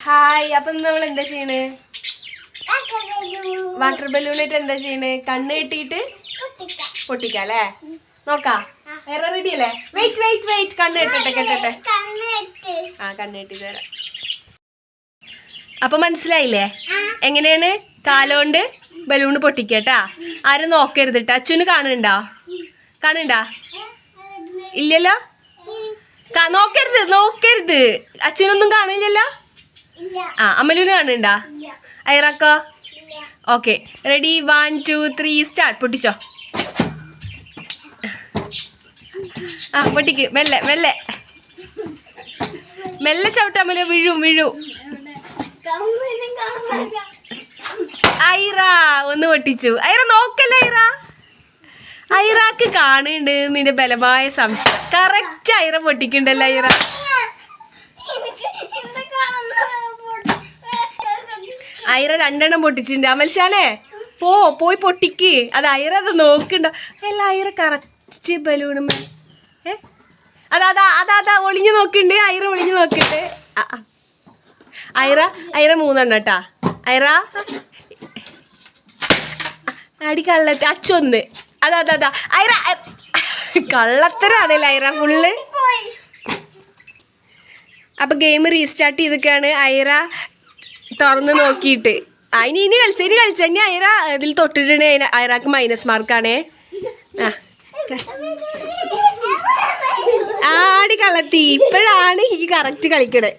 Hi അപ്പൊ നമ്മൾ എന്താ ചെയ്യണേ? വാട്ടർ ബലൂണിട്ട് എന്താ ചെയ്യണേ? കണ്ണ് കെട്ടിയിട്ട് പൊട്ടിക്കാം. അല്ലേ? നോക്കാം. വേറെ റെഡി അല്ലേ? വെയിറ്റ് വെയിറ്റ് വെയിറ്റ് കണ്ണ് കെട്ടട്ടെ കെട്ടട്ടെ ആ കണ്ണ് കെട്ടി തരാം അപ്പൊ മനസ്സിലായില്ലേ? എങ്ങനെയാണ്? കാലോണ്ട് ബലൂണ് പൊട്ടിക്കട്ടാ. ആരും നോക്കരുത് കേട്ടോ അച്ഛന് കാണുന്നുണ്ടോ? കാണുന്നുണ്ടാ? ഇല്ലല്ലോ? നോക്കരുത് നോക്കരുത്. അച്ഛനൊന്നും കാണില്ലല്ലോ? ആ അമ്മലൂന് കാണുന്നുണ്ടാ? ഐറക്കോ? Okay ready one two three start പൊട്ടിച്ചോ? ആ പൊട്ടിക്ക്. മെല്ലെ മെല്ലെ. മെല്ലെ അമല വീഴും വീഴും. ഐറ ഒന്ന് പൊട്ടിച്ചു. ഐറ നോക്കല്ലേ ഐറ? ഐറാക്ക് കാണുന്നുണ്ട് നിന്റെ ബലമായ സംശയം. കറക്റ്റ് ഐറ പൊട്ടിക്കണ്ടല്ലോ ഐറ? ഐറ രണ്ടെണ്ണം പൊട്ടിച്ചിട്ടുണ്ട്. അമൽഷാനെ പോ പോയി പൊട്ടിക്ക്. അത് ഐറ അത് നോക്കണ്ട. അല്ല ഐറ കറക്റ്റ് ബലൂണുമേ ഏ? അതാ അതാ അതാ അതാ ഒളിഞ്ഞു നോക്കണ്ട്. ഐറ ഒളിഞ്ഞു നോക്കണ്ട്. അയറ അയറ ഐറ ഐറ മൂന്നെണ്ണം കേട്ടാ ഐറ അടി കള്ളത്തി അച്ചൊന്ന്. അതാ അതാ അതാ. ഐറ കള്ളത്തരാണല്ലേ ഐറ ഫുള്ള് അപ്പൊ ഗെയിം റീസ്റ്റാർട്ട് ചെയ്തൊക്കെയാണ് ഐറ തുറന്ന് നോക്കിയിട്ട് അതിന് ഇനി കളിച്ച ഇനി കളിച്ച ഇനി അയറ ഇതിൽ തൊട്ടിട്ടുണ്ടെങ്കിൽ അയറാക്ക് മൈനസ് മാർക്കാണേ ആ ആടി കളത്തി ഇപ്പോഴാണ് ഈ കറക്റ്റ് കളിക്കണേ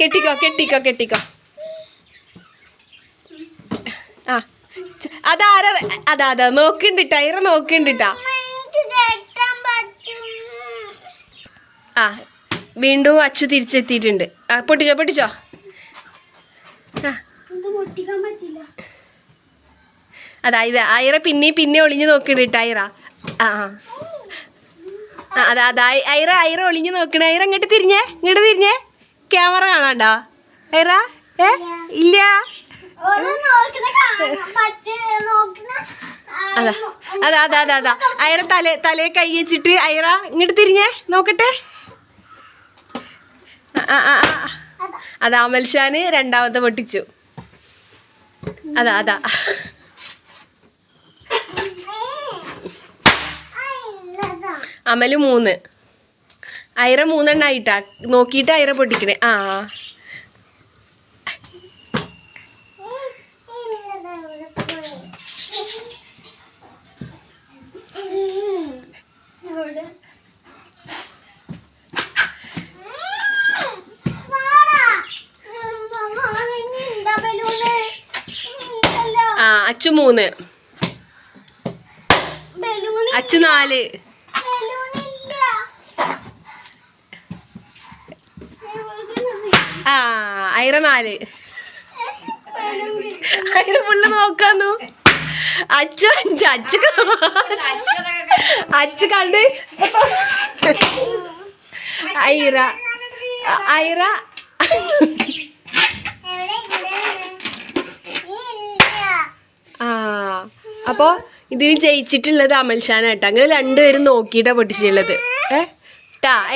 കെട്ടിക്കോ കെട്ടിക്കോ കെട്ടിക്കോ ആ ച- അതാരാ അതാ അതാ നോക്കണ്ടിട്ടാ ഐറ നോക്കണ്ടിട്ടാ. ആ വീണ്ടും അച്ചു തിരിച്ചെത്തിയിട്ടുണ്ട്. ആ പൊട്ടിച്ചോ പൊട്ടിച്ചോ? അതാ ഇത് ഐറ പിന്നെ പിന്നെ ഒളിഞ്ഞു നോക്കണ്ടിട്ട് ടൈറ. ആ അതാ അതാ ഐറ ഐറ ഒളിഞ്ഞു നോക്കണ. ഐറ ഇങ്ങോട്ട് തിരിഞ്ഞേ ഇങ്ങോട്ട് തിരിഞ്ഞേ. ക്യാമറ കാണാണ്ടോ? ഐറ ഏ? ഇല്ല. അതാ അതാ അതാ അതാ അതാ. ഐറ തല തലയെ കൈ വെച്ചിട്ട് അയറ ഇങ്ങോട്ട് തിരിഞ്ഞേ നോക്കട്ടെ. ആ, ആ. അതാ അമൽഷാന് രണ്ടാമത്തെ പൊട്ടിച്ചു. അതാ അതാ. അമൽ മൂന്ന്. അയറ മൂന്നെണ്ണായിട്ടാ. നോക്കിയിട്ട് അയറ പൊട്ടിക്കണേ. ആ. അച്ചു മൂന്ന്. അച്ചു നാല്. ആ ഐറ നാല്. ഐറ ഫുള്ള് നോക്കാന്നു. അച്ചു അഞ്ച് അച്ചു അച്ചു കണ്ട്. ഐറ. ഐറ. ആ അപ്പോ ഇതിന് ജയിച്ചിട്ടുള്ളത് അമൽഷാനാട്ടോ. അങ്ങനെ രണ്ടുപേരും നോക്കിയിട്ടാ പൊട്ടിച്ചിട്ടുള്ളത്. ഏ? ടാ